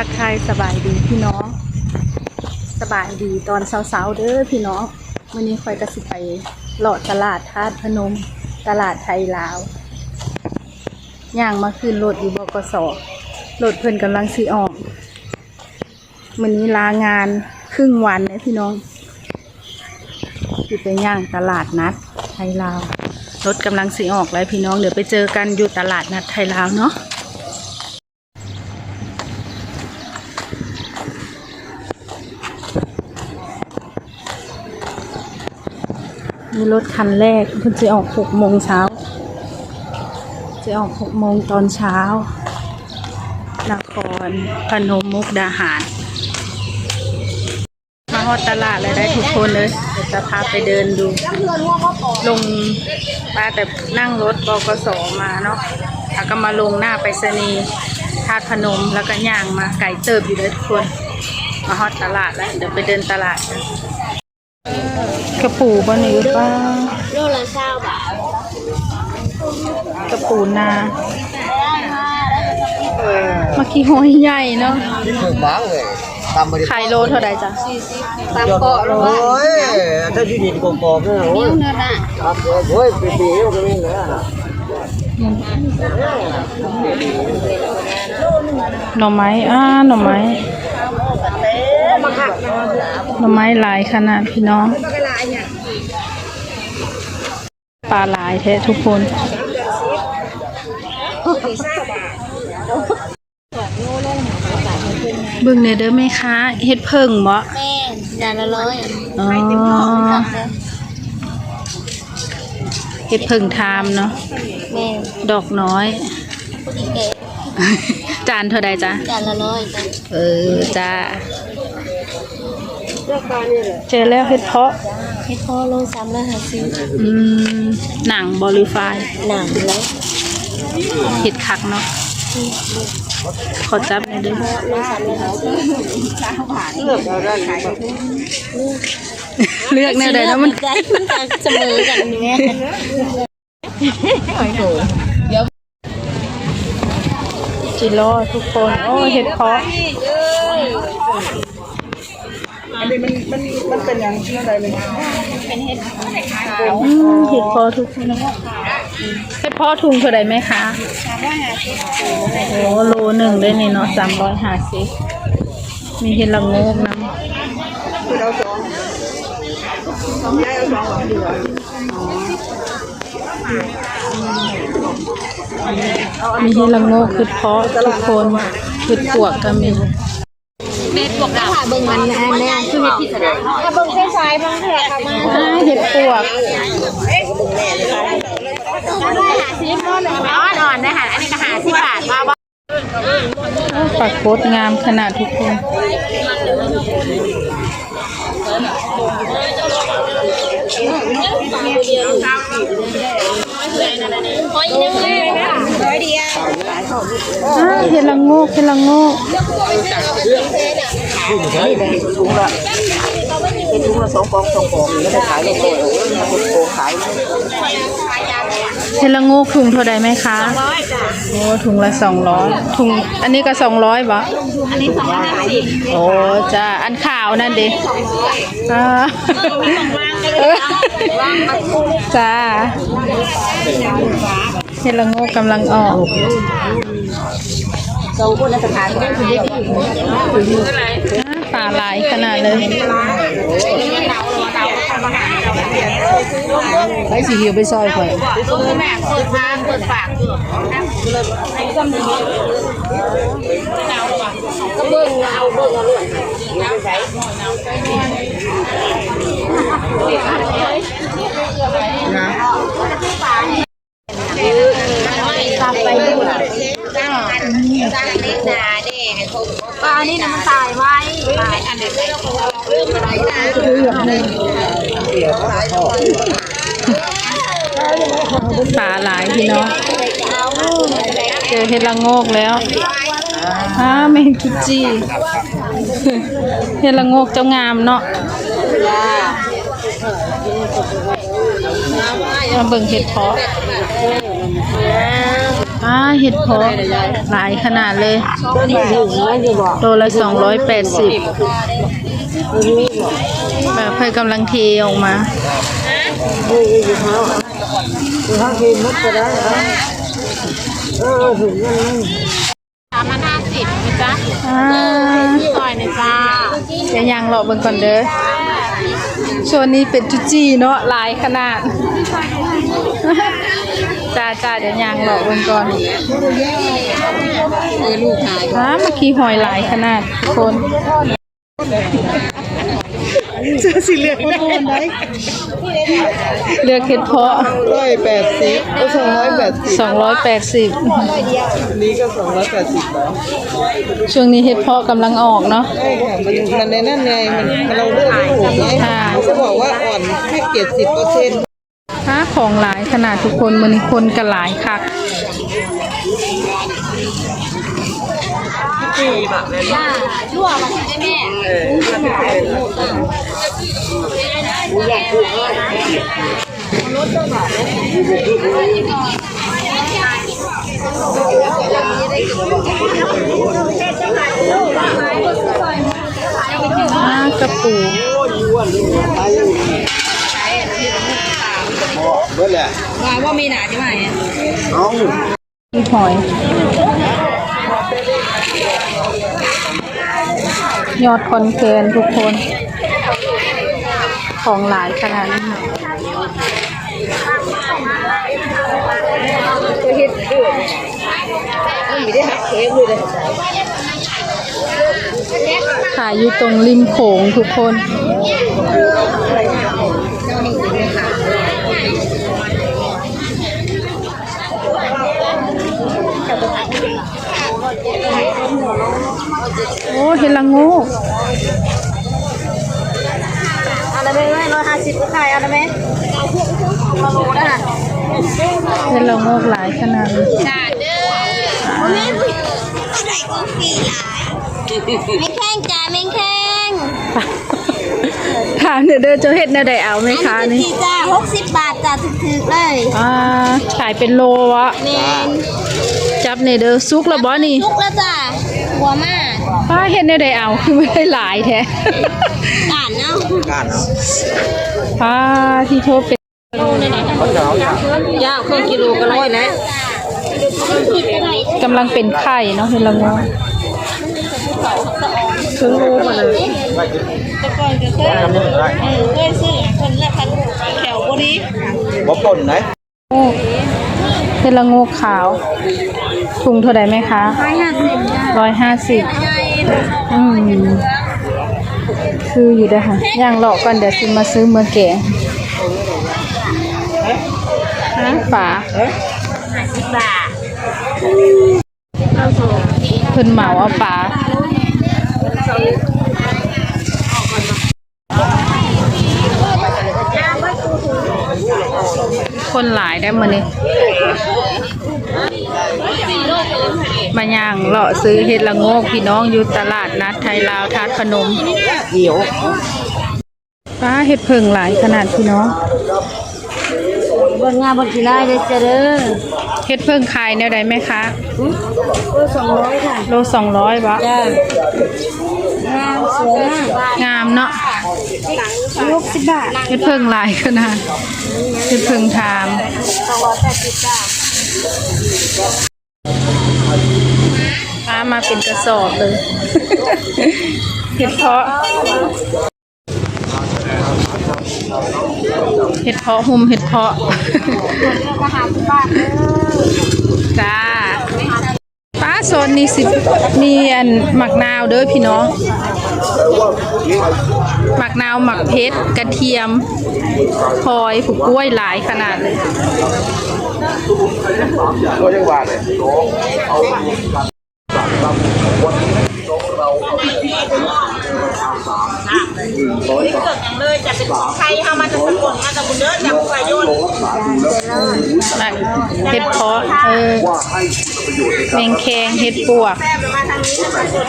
ทักทายสบายดีพี่น้อง สบายดีตอนเช้าๆเด้อพี่น้องวันนี้คอยกระสิไปหลอดตลาดทาดพนม ตลาดไทยลาวย่างมาขึ้นรถอยู่บกสรถเพิ่นกำลังสีออกวันนี้ลางานครึ่งวันเลยพี่น้องอยู่ไปย่างตลาดนัดไทยลาวรถกำลังสีออกแล้วพี่น้องเดี๋ยวไปเจอกันอยู่ตลาดนัดไทยลาวเนาะ มีรถคันแรกเพิ่งจะออกหกโมงเช้า จะออกหกโมงตอนเช้านครพนมมุกดาหาร มาฮอดตลาดเลยได้ทุกคนเลยเดี๋ยวจะพาไปเดินดู ลงมาแต่นั่งรถบกสมาเนาะแล้วก็มาลงหน้าไปรษณีย์ธาตุพนมแล้วก็ย่างมาไก่เติบอยู่เลยทุกคน มาฮอดตลาดแล้ว เดี๋ยวไปเดินตลาดกัน ระปูบะหนี่ป้าโลละเศร้าบาทกระปูนาเมื่อกี้หอยใหญ่เนาะถึงบ้างเลยตามบริขายโลเท่าไหร่จ้ะตามเกาะหรือโอ้ว่ายถ้าที่ดินกรอบๆเนี่ยโอ้นิ้ยวเนื้อน่ะครับโอ้ยปีๆก็ไม่เหลือหน่อไม้อ่าหน่อไม้หน่อไม้หลายขนาดพี่น้อง ปลาหลายแท้ทุกคนเบิ่งเนี่ยเด้อแม่ค้าเฮ็ดเพิ่งบ่แม่จานละร้อยอ๋อเฮ็ดเพิ่งทามเนาะแม่ดอกน้อยผู้หญิงแก่จานเท่าใดจ๊ะจานละร้อยจ้ะเออจ้าเจอแล้วเฮ็ดเพาะ ให้พ่อโลสามร้อยห้าสิบอืมหนังบริฟายหนังแล้วเห็ดคักเนาะขอจับหน่อยเด้วย โลสามร้อยห้าสิบเลือกเอาได้ไหมเลือกแนวใดแล้วมัน ใจมันจะเสมอกันแม่จิโร่ทุกคน โอ้เห็ดเพาะอั นนี้มันมันมันเป็นอย่างที่อะไรเลยอืมเห็ดเพาะทุกคนเห็ดพาะถุงเท่าใดไหมคะโอ้โลหนึ่งได้นี่เนาะสามร้อยห้าสิบมีเห็ดละงกน้คือเราสองย้ายเอาสองหลังดีกว่าำมีเห็ดละงกคือเพาะทุกคนคือปวกก็มี ถ้าเบิ่งมันนะแม่คือเฮ็ดพิษดารถ้าเบิ่งใช้สายบางแท้ค่ะมาอ่าเห็ดปวกร้อยห้าสิบโลหนึ่งอ่อนๆนะคะอันนี้ก็ห้าสิบบาทมาบ่ปักโคตรงามขนาดทุกคนหอยนึง อ่าเห็ดละโงกเห็ดละโงกถุงละเป็นถุงละสองกองสองกองไม่ได้ขายเลยโอ้ยมันโกงขายเห็ดละโงกถุงเท่าใดไหมคะโอ้ถุงละสองร้อยถุงอันนี้ก็สองร้อยบะอันนี้สองร้อยห้าสิบโอ้จ้าอันขาวนั่นดิอ่าจ้าเห็ดละโงกกำลังออกสองคนในสถานที่คือเด็กที่ป่าลาหลายขนาดเลยใช้สีเขียวไปซอยก่อนแม่เปิดทางเปิดปากก็เบิ่งเอาเบิ่งเอาเลยตับ จ้าเล็กนาเด้ปลานี่นะมันตายไว้ตายอันเด็กเรื่องอะไรนะเรื่องอะไรปลาหลายพี่น้องเจอเห็ดละโงกแล้วอ้าไม่เห็นคิจีเห็ดละโงกเจ้างามเนาะมาเบิ่งเห็ดเพาะ อ่าเห็ดเพาะหลายขนาดเลยโลละสองร้อยแปดสิบแบบเพื่อกำลังเทออกมาสามพันห้าสิบนะจ๊ะอ่าซอยนะจ้าเดี๋ยวยังรอเบิ่งก่อนเด้อส่วนนี้เป็นจุจีเนาะหลายขนาด จ้าจ้าเดี๋ยวยังรอเบิ่งก่อนเออลูกชายอ่าเมื่อกี้หอยหลายขนาดทุกคนเจอสีเหลืองได้เลือกเห็ดเพาะร้อยแปดสิบก็สองร้อยแปดสิบสองร้อยแปดสิบนี้ก็สองร้อยแปดสิบบาทช่วงนี้เห็ดเพาะกำลังออกเนาะใช่ค่ะมันมันในนั่นไงมันเราเลือกไม่ถูกไงค่ะเขาบอกว่าอ่อนแค่เจ็ดสิบเปอร์เซ็นต์ ค่าของหลายขนาดทุกคนมันคนกันหลายคักชั่วมาใช่ไหมอ่ากระปู เมื่อแหละว่าว่ามีหนาใช่ไหมเอามีหอยยอดคอนแคนทุกคน ของหลายขนาดนี้ไม่ได้หักเค้กเลยเลยขายอยู่ตรงริมโขงทุกคน โอ้เห็นละงูเอาละไหมร้อยห้าสิบก็ขายเอาละไหมมาโลนะเห็นละงกหลายขนาดนี้ชาเด้อไม่ใส่กูฟรีหลายไม่แข้งจ้าไม่แข้ง ถามเดี๋ยวเด้อเจ้าเห็ดแนวใดเอาไหมคะนี่สี่จ้าหกสิบบาทจ้าถึกๆเลยอ่าขายเป็นโลวะเมนจับเนเด้อซุกและบ่นี่ลุกแล้วจ้าหัวมากป้าเห็ดแนวใดเอาคือไม่ได้หลายแท้ อ่านเนาะการเนาะป้าที่โทษเป็นย่างครึ่งกิโลก็ร้อยแล้วกำลังเป็นไข่เนาะเห็ดละโงก ถึงรู้มาเลยแต่ก่อนก็เคยเออเคยซื้อคนละพันแถวบนี้บ่ป่นไหนเห็ดละงกขาวถุงเท่าใดไหมคะร้อยห้าสิบร้อยห้าสิบอืมคืออยู่เด้ค่ะย่างเลาะก่อนเดี๋ยวซิมาซื้อเมื่อแกงฮะฝาสิบบาท เพิ่นเหมาเอาปลาคนหลายได้มาเนี่ยมาย่างเลาะซื้อเห็ดละโงกพี่น้องอยู่ตลาดนัดไทยลาวทาดพนมเดี๋ยวป้าเห็ดเพิงหลายขนาดพี่น้องบนงานบนกีฬาเลยจ้าเด้อ เห็ดเพิงขายแนวใดไหมคะก็สองร้อยค่ะโลสองร้อยบะจ้างามสวยมากงามเนาะหกสิบบาทเห็ดเพิงหลายขนาดเห็ดเพิงทามสองร้อยแปดสิบจ้าป้ามาเป็นกระสอบเลยเห็ดเพาะ เห็ดเพาะหุ่มเห็ดเพาะจ้าป้าโซนนี้สิมีอันหมักนาวเด้อพี่น้องหมักนาวหมักเพชรกระเทียมพลอยผูกกล้วยหลายขนาดเลยก็ยังว่าเลยเลยจะเอง ใครเข้ามาจะสกุลมาจะบุญเด้อจะบุญประโยชน์เห็ดเพาะเออแมงแคงเห็ดปวกแม่มาทางนี้จะสกุล